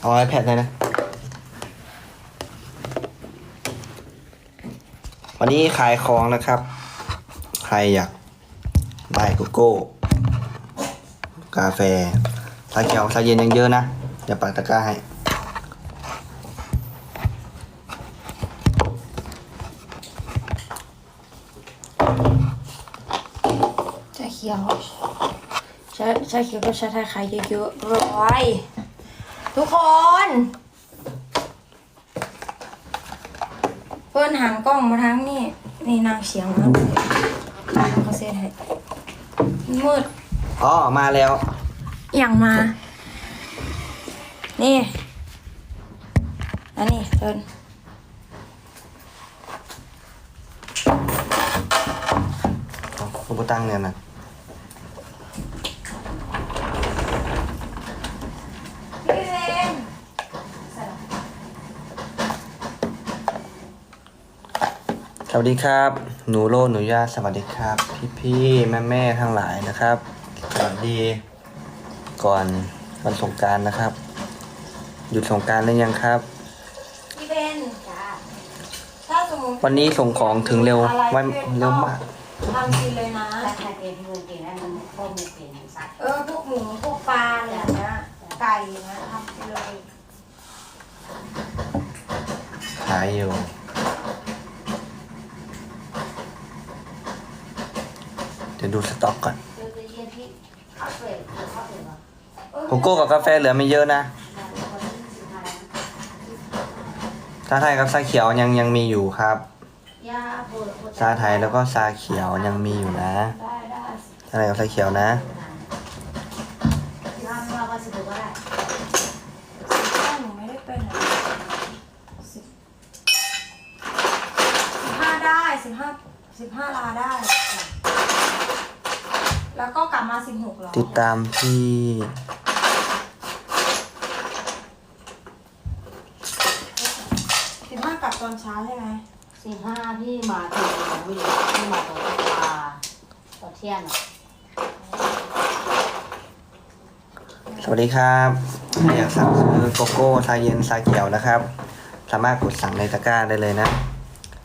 เอา iPad เลยนะ วันนี้ขายของนะครับ ใครอยากได้โกโก้ กาแฟชาเขียวชาเย็นยังเยอะนะเดี๋ยวปักตะกร้าให้ชาเขียวชาชาเขียวกับชาไทยขายเยอะๆร้อย ทุกคนเปิ้นหันกล้องมาทั้งนี่นี่นางเสียงมากเลยเขาเซตให้มืดอ๋อมาแล้วอย่างมา นี่อันนี้เดินคุณผู้ตั้งเนี่ยนะ พี่เรน สวัสดีครับ หนูโลหนูย่าสวัสดีครับ พี่พี่แม่แม่ๆทั้งหลายนะครับ สวัสดี ก่อนวันสงกรารนะครับ หยุดสงกรารหรือยังครับ พี่เบนจ้าถ้าสมมติวันนี้ส่งของถึงเร็วอะไรวันพี่บนเร็วมากทำกินเลยนะถ้าใครเป็นเงินเก่งแล้วมันพวกมันเก่งสักเออพวกหมูพวกปลาอะไรอย่างเงี้ยไก่นะทำไปเลยขายอยู่ ดี๋ยวดูสต็อกก่อนโกโก้กับกาแฟเหลือไม่เยอะนะ ชาไทยกับชาเขียวยังยังมีอยู่ครับ ชาไทยแล้วก็ชาเขียวยังมีอยู่นะ ชาไทยกับชาเขียวนะ สิบห้าได้สิบห้าสิบห้าลาได้ แล้วก็กลับมาสิบหกหรอติดตามที่สิบห้ากลับตอนเช้าใช่ไหมสิบห้าพี่มาถึงวิ่งพี่มาตอนปลาตอนเที่ยงอะสวัสดีครับใครอยากสั่งซื้อโกโก้ชาเย็นชาเขียวนะครับ สามารถกดสั่งในตะกร้าได้เลยนะ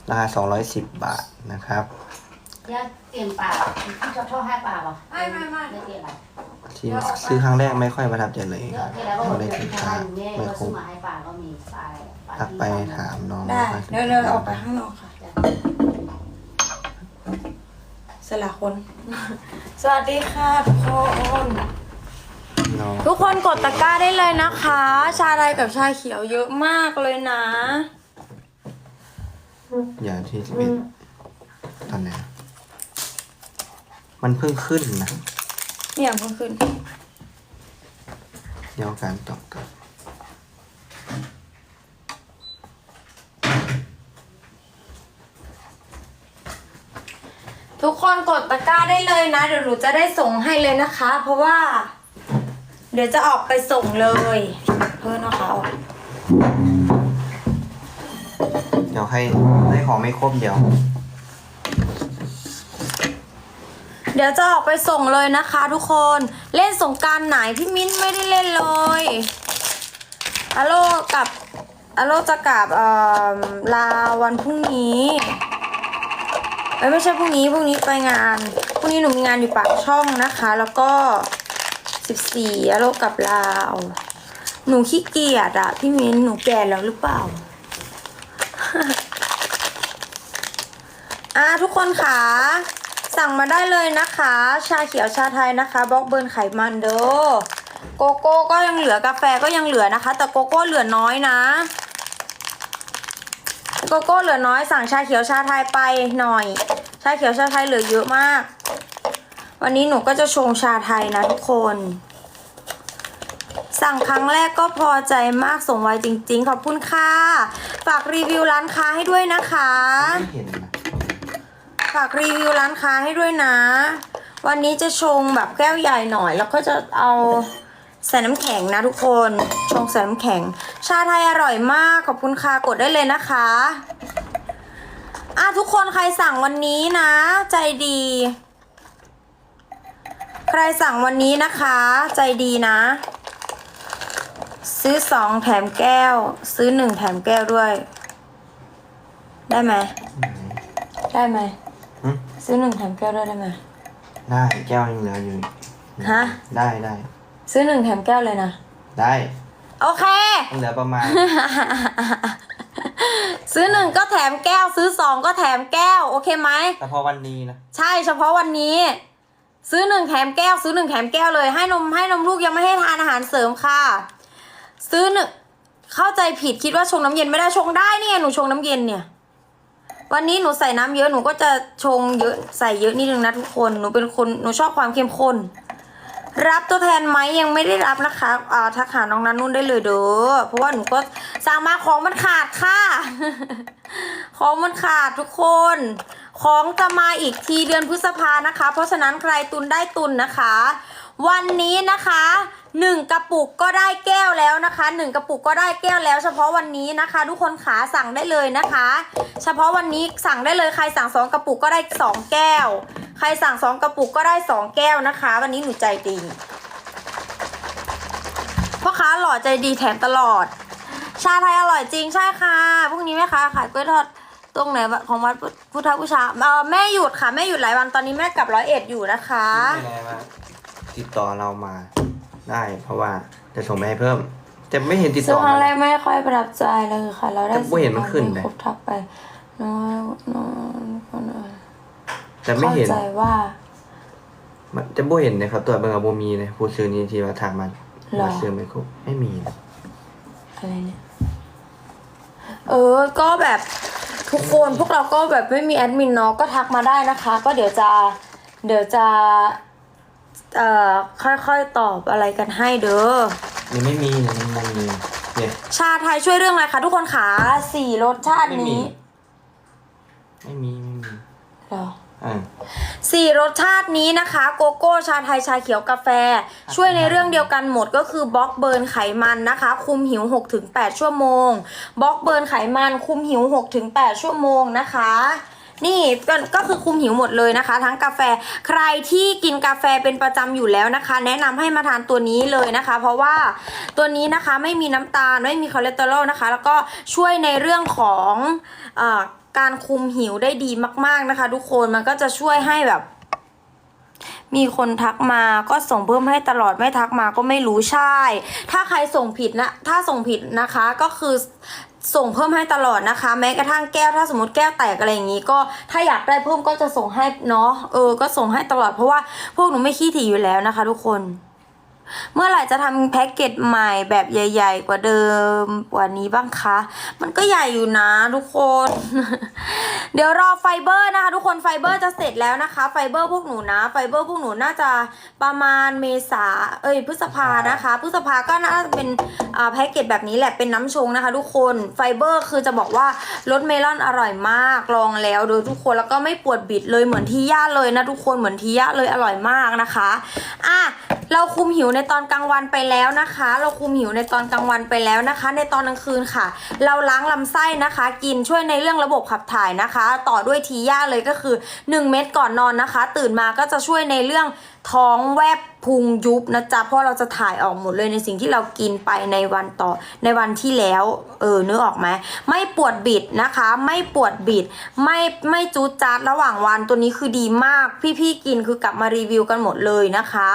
ราคา 210 บาทนะครับ ย่าเปลี่ยนปลาพี่ชอบชอบให้ปลาป่ะไม่เปลี่ยนอะไรที่ซื้อครั้งแรกไม่ค่อยประทับใจเลยเยอะที่แล้วก็ก็บอกเลยเป็นติดที่ตาทามนแม่ไม่ก็คุ้ซื้อมมาให้ปลาก็มีปลาทักไปถามน้องได้ว่าเดี๋ยวเดินออกไปข้างนอกค่ะ สละคน สวัสดีค่ะทุกคน น้องทุกคนกดตะกร้าได้เลยนะคะ ชาไทยกับชาเขียวเยอะมากเลยนะ อย่างที่สิบเอ็ดตอนไหน มันเพิ่งขึ้นนะ เนี่ยเพิ่งขึ้น เดี๋ยวการตอบกันทุกคนกดตะกร้าได้เลยนะ เดี๋ยวหนูจะได้ส่งให้เลยนะคะ เพราะว่า เดี๋ยวจะออกไปส่งเลย เพื่อนนะคะออกเดี๋ยวให้ได้ของไม่ครบเดี๋ยว เดี๋ยวจะออกไปส่งเลยนะคะทุกคน เล่นสงการไหนพี่มิ้นไม่ได้เล่นเลยอโลกับอโลจะกลับลาวันพรุ่งนี้ไม่ใช่พรุ่งนี้พรุ่งนี้ไปงานพรุ่งนี้หนูมีงานอยู่ปากช่องนะคะ แล้วก็สิบสี่อโลกับลาวหนูขี้เกียจอะพี่มิ้นหนูแก่แล้วหรือเปล่าอ่าทุกคนค่ะ สั่งมาได้เลยนะคะ ชาเขียวชาไทยนะคะบล็อกเบิร์นไขมันเด้อโกโก้ก็ยังเหลือกาแฟก็ยังเหลือนะคะ แต่โกโก้เหลือน้อยนะโกโก้เหลือน้อยสั่งชาเขียวชาไทยไปหน่อย ชาเขียวชาไทยเหลือเยอะมาก วันนี้หนูก็จะชงชาไทยนะทุกคน สั่งครั้งแรกก็พอใจมากส่งไวจริง ๆ ขอบคุณค่ะ ฝากรีวิวร้านค้าให้ด้วยนะคะไม่เห็นนะ ฝากรีวิวร้านค้าให้ด้วยนะ วันนี้จะชงแบบแก้วใหญ่หน่อย แล้วก็จะเอาใส่น้ำแข็งนะทุกคน ชงใส่น้ำแข็ง ชาไทยอร่อยมาก ขอบคุณค่ะ กดได้เลยนะคะอะทุกคนใครสั่งวันนี้นะ ใจดี ใครสั่งวันนี้นะคะ ใจดีนะ ซื้อสองแถมแก้ว ซื้อหนึ่งแถมแก้วด้วย ได้ไหม ได้ไหม ซื้อหนึ่งแถมแก้วด้วยได้ไหมได้แก้วยังเหลืออยู่ฮะ ได้ได้ซื้อหนึ่งแถมแก้วเลยนะ ได้โอเคยังเหลือประมาณ ซื้อหนึ่งก็แถมแก้ว ซื้อสองก็แถมแก้ว โอเคไหมแต่พอวันนี้นะ ใช่เฉพาะวันนี้ ซื้อหนึ่งแถมแก้ว ซื้อหนึ่งแถมแก้วเลย ให้นมให้นมลูกยังไม่ให้ทานอาหารเสริมค่ะ ซื้อหนึ่งเข้าใจผิดคิดว่าชงน้ำเย็นไม่ได้ชงได้เนี่ยหนูชงน้ำเย็นเนี่ย วันนี้หนูใส่น้ำเยอะหนูก็จะชงเยอะใส่เยอะนิดนึงนะทุกคนหนูเป็นคนหนูชอบความเข้มข้น รับตัวแทนไหมยังไม่ได้รับนะคะอ่าทักหาน้องนั้นนุ่นได้เลยเด้อเพราะว่าหนูก็สั่งมาของมันขาดค่ะ ของมันขาดทุกคน ของจะมาอีกทีเดือนพฤษภานะคะ เพราะฉะนั้นใครตุนได้ตุนนะคะ วันนี้นะคะหนึ่งกระปุกก็ได้แก้วแล้วนะคะหนึ่งกระปุกก็ได้แก้วแล้ว เฉพาะวันนี้นะคะ ทุกคนขาสั่งได้เลยนะคะ เฉพาะวันนี้สั่งได้เลยใครสั่งสองกระปุกก็ได้สองแก้ว ใครสั่งสองกระปุกก็ได้สองแก้วนะคะ วันนี้หนูใจดีพ่อค้าหล่อใจดีแถมตลอด ชาไทยอร่อยจริงใช่ค่ะพรุ่งนี้แม่ค้าขายกล้วยทอดตรงไหนของวัดพุทธบูชาเออแม่หยุดค่ะแม่หยุดหลายวันตอนนี้แม่กลับร้อยเอ็ดอยู่นะคะ ติดต่อเรามาได้ เพราะว่าจะส่งไปให้เพิ่ม แต่ไม่เห็นติดซึ่ต่งอครั้งมาแรกไม่ค่อยประทับใจเลยค่ะ เราได้แต่บ่เห็นมันขึ้นเลยครบทักไปน้อยน้อยคนเอ่ยแต่ไม่เข้าเห็นใจว่า มันจะบ่เห็นนะครับ ตัวเบิ่งกับโบมีเลยผู้ซื้อนี้ที่ว่าทางมันหรอ มาซื้อไม่ครบไม่มีนะอะไรเนี่ย เออ ก็แบบทุกคนพวกเราก็แบบไม่มีแอดมินเนาะก็ทักมาได้นะคะ ก็เดี๋ยวจะ เดี๋ยวจะ เอ่อค่อยๆตอบอะไรกันให้เด้อยังไม่มีนะมันมันมีเนี่ย ชาไทยช่วยเรื่องอะไรคะทุกคนขาสี่รสชาติไม่มี นี้ไม่มีไม่มีเหรอ อ่า สี่รสชาตินี้นะคะ โกโก้ชาไทยชาเขียวกาแฟ ช่วยในเรื่องเดียวกันหมดก็คือบล็อกเบิร์นไขมันนะคะ คุมหิว 6-8 ชั่วโมงบล็อกเบิร์นไขมันคุมหิว 6-8 ชั่วโมงนะคะ นี่ก็คือคุมหิวหมดเลยนะคะ ทั้งกาแฟใครที่กินกาแฟเป็นประจำอยู่แล้วนะคะ แนะนำให้มาทานตัวนี้เลยนะคะ เพราะว่าตัวนี้นะคะไม่มีน้ำตาลไม่มีคอเลสเตอรอลนะคะ แล้วก็ช่วยในเรื่องของอการคุมหิวได้ดีมาก ๆนะคะ ทุกคนมันก็จะช่วยให้แบบมีคนทักมาก็ส่งเพิ่มให้ตลอดไม่ทักมาก็ไม่รู้ใช่ ถ้าใครส่งผิดนะ ถ้าส่งผิดนะคะก็คือ ส่งเพิ่มให้ตลอดนะคะ แม้กระทั่งแก้วถ้าสมมติแก้วแตกอะไรอย่างนี้ ก็ถ้าอยากได้เพิ่มก็จะส่งให้เนาะเออ ก็ส่งให้ตลอดเพราะว่าพวกหนูไม่ขี้ถี่อยู่แล้วนะคะ ทุกคน เมื่อไหร่จะทำแพ็กเกจใหม่แบบใหญ่ ๆ กว่าเดิมกว่านี้บ้างคะ มันก็ใหญ่อยู่นะทุกคน เดี๋ยวรอไฟเบอร์นะคะ ทุกคนไฟเบอร์จะเสร็จแล้วนะคะ ไฟเบอร์พวกหนูนะ ไฟเบอร์พวกหนูน่าจะประมาณเมษาเอ้ยพฤษภานะคะพฤษภาก็น่าจะเป็นอ่าแพ็กเกจแบบนี้แหละเป็นน้ำชงนะคะ ทุกคนไฟเบอร์คือจะบอกว่ารสเมลอนอร่อยมากลองแล้วโดยทุกคนแล้วก็ไม่ปวดบิดเลยเหมือนที่ย่าเลยนะทุกคนเหมือนที่ย่าเลยอร่อยมากนะคะอะเราคุมหิวในตอนกลางวันไปแล้วนะคะ เราคุมหิวในตอนกลางวันไปแล้วนะคะ ในตอนกลางคืนค่ะ เราล้างลำไส้นะคะ กินช่วยในเรื่องระบบขับถ่ายนะคะ ต่อด้วยทีย่าเลยก็คือ 1 เม็ดก่อนนอนนะคะ ตื่นมาก็จะช่วยในเรื่องท้องแวบพุงยุบนะจ๊ะเพราะเราจะถ่ายออกหมดเลยในสิ่งที่เรากินไปในวันต่อในวันที่แล้ว เออนึกออกไหมไม่ปวดบิดนะคะ ไม่ปวดบิด ไม่ไม่จูดจัดระหว่างวันตัวนี้คือดีมาก พี่ๆกินคือกลับมารีวิวกันหมดเลยนะคะ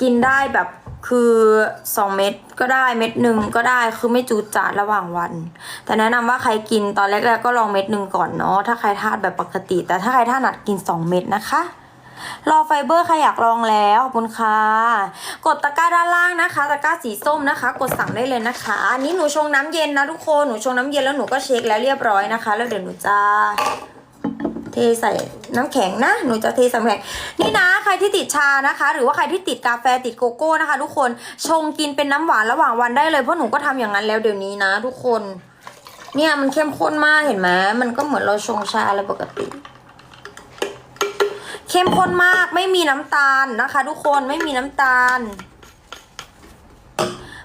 กินได้แบบคือ 2 เม็ดก็ได้เม็ดหนึ่งก็ได้คือไม่จูดจาดระหว่างวัน แต่แนะนำว่าใครกินตอนแรกๆก็ลองเม็ดหนึ่งก่อนเนาะถ้าใครทานแบบปกติ แต่ถ้าใครทานหนัดกิน 2 เม็ดนะคะรอไฟเบอร์ใครอยากลองแล้วขอบคุณค่ะ กดตะกร้าด้านล่างนะคะ ตะกร้าสีส้มนะคะ กดสั่งได้เลยนะคะ อันนี้หนูชงน้ำเย็นนะทุกคน หนูชงน้ำเย็นแล้วหนูก็เช็คแล้วเรียบร้อยนะคะ แล้วเดี๋ยวหนูจะ เทใส่น้ำแข็งนะ หนูจะเทใส่น้ำแข็งนี่นะ ใครที่ติดชานะคะ หรือว่าใครที่ติดกาแฟติดโกโก้นะคะ ทุกคนชงกินเป็นน้ำหวานระหว่างวันได้เลยเพราะหนูก็ทำอย่างนั้นแล้วเดี๋ยวนี้นะ ทุกคน เนี่ยมันเข้มข้นมากเห็นไหมมันก็เหมือนเราชงชาอะไรปกติ เข้มข้นมากไม่มีน้ำตาลนะคะ ทุกคนไม่มีน้ำตาล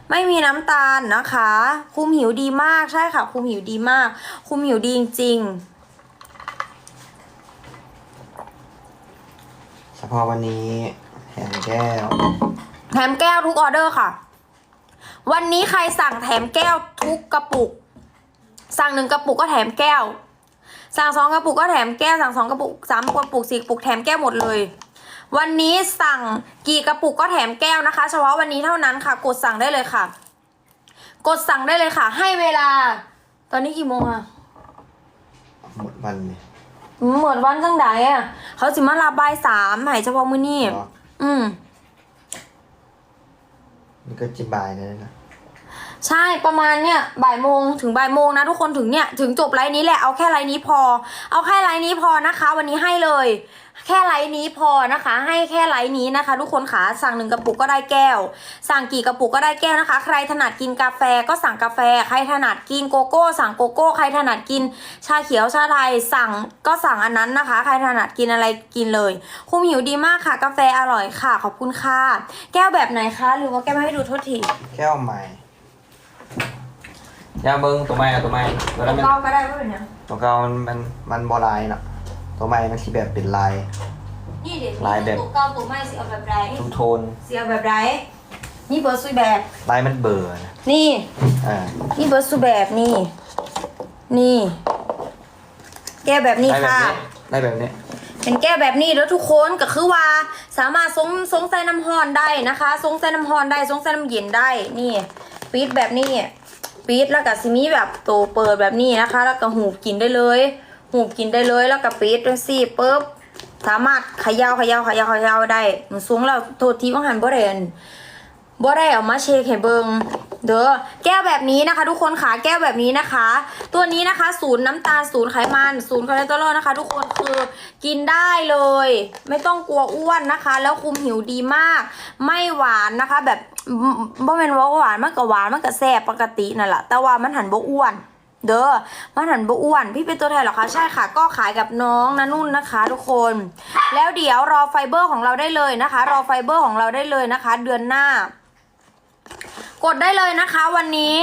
ไม่มีน้ำตาลนะคะ คุมหิวดีมากใช่ค่ะ คุมหิวดีมาก คุมหิวดีจริงๆ เฉ พาะวันนี้แถมแก้ว แถมแก้วทุกออเดอร์ค่ะ วันนี้ใครสั่งแถมแก้วทุกกระปุก สั่งหนึ่งกระปุกก็แถมแก้ว สั่งสองกระปุกก็แถมแก้ว สั่งสองกระปุกสามกระปุกสี่กระปุกแถมแก้วหมดเลย วันนี้สั่งกี่กระปุกก็แถมแก้วนะคะ เฉพาะวันนี้เท่านั้นค่ะ กดสั่งได้เลยค่ะ กดสั่งได้เลยค่ะ ให้เวลา ตอนนี้กี่โมงอะหมดวันเลยเหมือนวันจังไดอะเขาสิมาลาบ่ายสามใหายเฉพาะมื้อนี้เนาะอืมนี่ก็จิบายเลยนะ ใช่ประมาณเนี่ยบ่ายโมงถึงบ่ายโมงนะทุกคนถึงเนี่ยถึงจบไลน์นี้แหละเอาแค่ไลน์นี้พอ เอาแค่ไลน์นี้พอนะคะ วันนี้ให้เลย แค่ไลน์นี้พอนะคะ ให้แค่ไลน์นี้นะคะ ทุกคนขาสั่งหนึ่งกระปุกก็ได้แก้ว สั่งกี่กระปุกก็ได้แก้วนะคะ ใครถนัดกินกาแฟก็สั่งกาแฟ ใครถนัดกินโกโก้ สั่งโกโก้ ใครถนัดกิน ชาเขียวชาไทยสั่งก็สั่งอันนั้นนะคะ ใครถนัดกินอะไรกินเลยคุมหิวดีมากค่ะ กาแฟอร่อยค่ะขอบคุณค่ะแก้วแบบไหนคะหรือว่าแก้วไม่ให้ดูโทษทีแก้วใหม่ ยาเบิ้งตัวใหม่อะตัวใหม่ตัวนั้นมันเก้าก็ได้ไม่เป็นไรตัวเก่ามันมันมันบอลายเนาะตัวใหม่มันสีแบบเป็นลาย นี่เด็กลายแบบ ตัวเก้าตัวไม่สิเอาแบบไรทุกโทนสิเอาแบบไรนี่เบอร์สุดแบบ ลายมันเบื่อนะนี่ อ่านี่เบอร์สุดแบบนี่ นี่ แก้วแบบนี้ลายแบบค่ะ นี้ลายแบบนี้ เป็นแก้วแบบนี้แล้วทุกคนก็คือว่า สามารถทรงทรงใส่น้ำฮอนได้นะคะทรงใส่น้ำฮอนได้ทรงใส่น้ำเย็นได้นี่ ปี๊ดแบบนี้ปี๊ดแล้วก็ซิมีแบบโตเปิดแบบนี้นะคะ แล้วก็หูบกินได้เลย หูบกินได้เลยแล้วก็ปี๊ดด้วยสิปุ๊บสามารถขย่าขย่าขย่าขย่าได้หนูสูงแล้วโทษทีว่าหันบ่ได้อันบ่ได้เอามาเช็คให้เบิง เด้อแก้วแบบนี้นะคะ ทุกคนขาแก้วแบบนี้นะคะ ตัวนี้นะคะศูนย์น้ำตาลศูนย์ไขมันศูนย์คอเลสเตอรอลนะคะ ทุกคนคือกินได้เลย ไม่ต้องกลัวอ้วนนะคะ แล้วคุมหิวดีมาก ไม่หวานนะคะ แบบบ่เป็นว่าหวานมันก็หวานมันก็แซ่บปกตินั่นแหละแต่ว่ามันหันบ่อ้วนเด้อมันหันบ่อ้วน พี่เป็นตัวแทนเหรอคะ ใช่ค่ะ ก็ขายกับน้องนะนุ่นนะคะ ทุกคน แล้วเดี๋ยวรอไฟเบอร์ของเราได้เลยนะคะ รอไฟเบอร์ของเราได้เลยนะคะ เดือนหน้า กดได้เลยนะคะวันนี้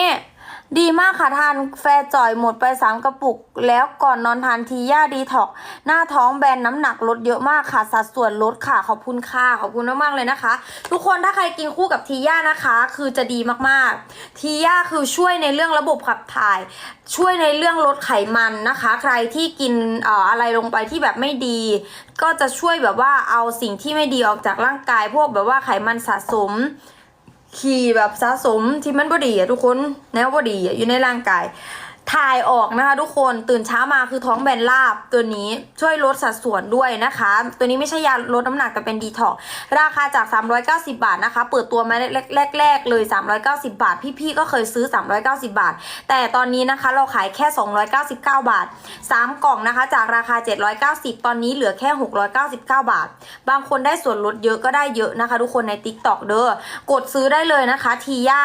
ดีมากค่ะทานแฟร์จ่อยหมดไปสามกระปุก แล้วก่อนนอนทานทีย่าดีท็อกหน้าท้องแบนน้ำหนักลดเยอะมากค่ะ สัดส่วนลดค่ะขอบคุณค่ะขอบคุณมากๆเลยนะคะ ทุกคนถ้าใครกินคู่กับทีย่านะคะ คือจะดีมากๆ ทีย่าคือช่วยในเรื่องระบบขับถ่าย ช่วยในเรื่องลดไขมันนะคะ ใครที่กินเอ่ออะไรลงไปที่แบบไม่ดี ก็จะช่วยแบบว่าเอาสิ่งที่ไม่ดีออกจากร่างกาย พวกแบบว่าไขมันสะสม ขี่แบบสะสมที่มันบอดีอะทุกคนแนวบอดีอะอยู่ในร่างกาย ถ่ายออกนะคะทุกคนตื่นเช้ามาคือท้องแบนลาบตัวนี้ช่วยลดสัดส่วนด้วยนะคะ ตัวนี้ไม่ใช่ยาลดน้ำหนักแต่เป็นดีท็อกราคาจาก 390 บาทนะคะ เปิดตัวมาแรกๆเลย 390 บาท พี่ๆก็เคยซื้อ 390 บาท แต่ตอนนี้นะคะเราขายแค่ 299 บาท 3 กล่องนะคะ จากราคา 790 ตอนนี้เหลือแค่ 699 บาท บางคนได้ส่วนลดเยอะก็ได้เยอะนะคะ ทุกคนใน t ิ k t o k เด้อกดซื้อได้เลยนะคะทีย่า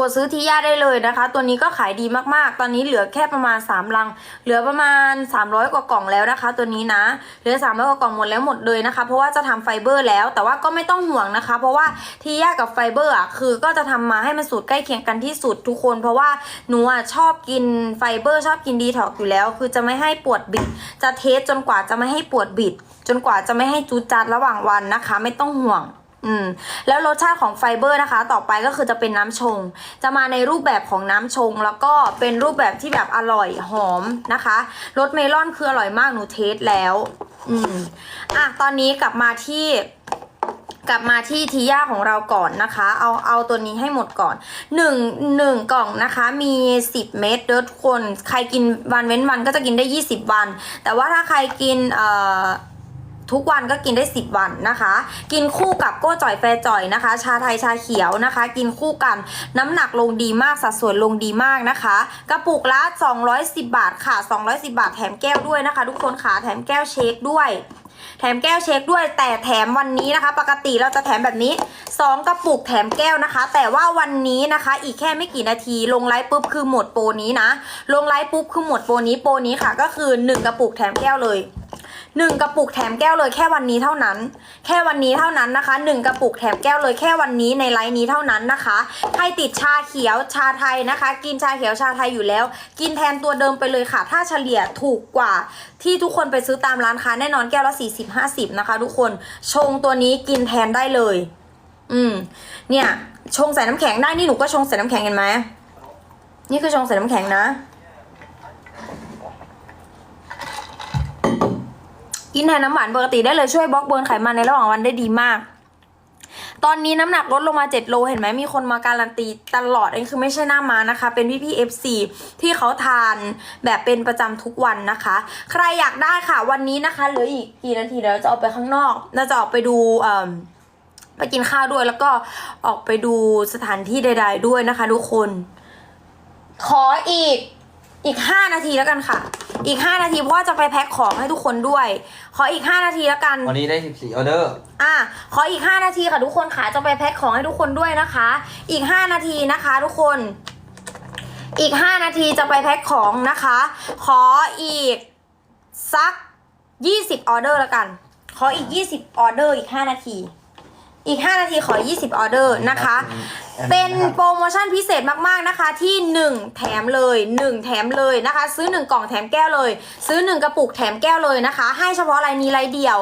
กดซื้อที่ย่าได้เลยนะคะ ตัวนี้ก็ขายดีมากๆ ตอนนี้เหลือแค่ประมาณ 3 ลัง เหลือประมาณ 300 กว่ากล่องแล้วนะคะ ตัวนี้นะ เหลือ 300 กว่ากล่องหมดแล้วหมดเลยนะคะ เพราะว่าจะทำไฟเบอร์แล้ว แต่ว่าก็ไม่ต้องห่วงนะคะ เพราะว่าที่ย่ากับไฟเบอร์อะคือก็จะทำมาให้มันสูตรใกล้เคียงกันที่สุดทุกคน เพราะว่าหนูอะชอบกินไฟเบอร์ ชอบกินดีท็อกอยู่แล้ว คือจะไม่ให้ปวดบิด จะเทสจนกว่าจะไม่ให้ปวดบิด จนกว่าจะไม่ให้จูดจัดระหว่างวันนะคะ ไม่ต้องห่วง อืมแล้วรสชาติของไฟเบอร์นะคะ ต่อไปก็คือจะเป็นน้ำชง จะมาในรูปแบบของน้ำชง แล้วก็เป็นรูปแบบที่แบบอร่อยหอมนะคะรสเมลอนคืออร่อยมากหนูเทสแล้ว อืมอะตอนนี้กลับมาที่กลับมาที่ทีย่าของเราก่อนนะคะ เอาเอาตัวนี้ให้หมดก่อนหนึ่งหนึ่งกล่องนะคะ มี 10 เม็ดเด้อทุกคน ใครกินวันเว้นวันก็จะกินได้ 20 วัน แต่ว่าถ้าใครกินเอ่อ ทุกวันก็กินได้ 10 วันนะคะ กินคู่กับโก้จ่อยแฟร์จ่อยนะคะ ชาไทยชาเขียวนะคะ กินคู่กันน้ำหนักลงดีมากสัดส่วนลงดีมากนะคะ กระปุกละ 210 บาทค่ะ 210 บาทแถมแก้วด้วยนะคะ ทุกคนค่ะแถมแก้วเชคด้วย แถมแก้วเช็คด้วยแต่แถมวันนี้นะคะ ปกติเราจะแถมแบบนี้ 2 กระปุกแถมแก้วนะคะ แต่ว่าวันนี้นะคะ อีกแค่ไม่กี่นาทีลงไลฟ์ปุ๊บคือหมดโปรนี้นะ ลงไลฟ์ปุ๊บคือหมดโปรนี้โปรนี้ค่ะ ก็คือ 1 กระปุกแถมแก้วเลย หนึ่งกระปุกแถมแก้วเลยแค่วันนี้เท่านั้น แค่วันนี้เท่านั้นนะคะหนึ่งกระปุกแถมแก้วเลยแค่วันนี้ในไลน์นี้เท่านั้นนะคะใครติดชาเขียวชาไทยนะคะ กินชาเขียวชาไทยอยู่แล้ว กินแทนตัวเดิมไปเลยค่ะ ถ้าเฉลี่ยถูกกว่า ที่ทุกคนไปซื้อตามร้านค้าแน่นอนแก้วละ 40 50 นะคะ ทุกคนชงตัวนี้กินแทนได้เลย อืม เนี่ยชงใส่น้ำแข็งได้นี่หนูก็ชงใส่น้ำแข็งเห็นไหมนี่คือชงใส่น้ำแข็งนะ กินแทนน้ำหวานปกติได้เลยช่วยบล็อกเบิร์นไขมันในระหว่างวันได้ดีมาก ตอนนี้น้ำหนักลดลงมา 7 โลเห็นไหมมีคนมาการันตีตลอดอันนี้คือไม่ใช่หน้ามานะคะ เป็นพี่พี่ FC ที่เขาทานแบบเป็นประจำทุกวันนะคะ ใครอยากได้ค่ะวันนี้นะคะเหลืออีกกี่นาทีเดี๋ยวจะออกไปข้างนอกเราจะออกไปดูเอ่อไปกินข้าวด้วยแล้วก็ออกไปดูสถานที่ใด ๆ ด้วยนะคะ ทุกคน ขออีก อีกห้านาทีแล้วกันค่ะ อีกห้านาทีเพราะว่าจะไปแพ็คของให้ทุกคนด้วย ขออีกห้านาทีแล้วกัน วันนี้ได้ 14ออเดอร์ อะขออีก 5 นาทีค่ะทุกคนค่ะ จะไปแพ็คของให้ทุกคนด้วยนะคะ อีก 5 นาทีนะคะ ทุกคน อีก 5 นาทีจะไปแพ็คของนะคะ ขออีกสัก 20ออเดอร์แล้วกัน ขออีก 20ออเดอร์อีก 5 นาที อีก 5 นาทีขอ 20 ออเดอร์นะคะ เป็นโปรโมชั่นพิเศษมากๆนะคะที่ 1 แถมเลย 1 แถมเลยนะคะ ซื้อ 1 กล่องแถมแก้วเลย ซื้อ 1 กระปุกแถมแก้วเลยนะคะ ให้เฉพาะรายนี้รายเดียว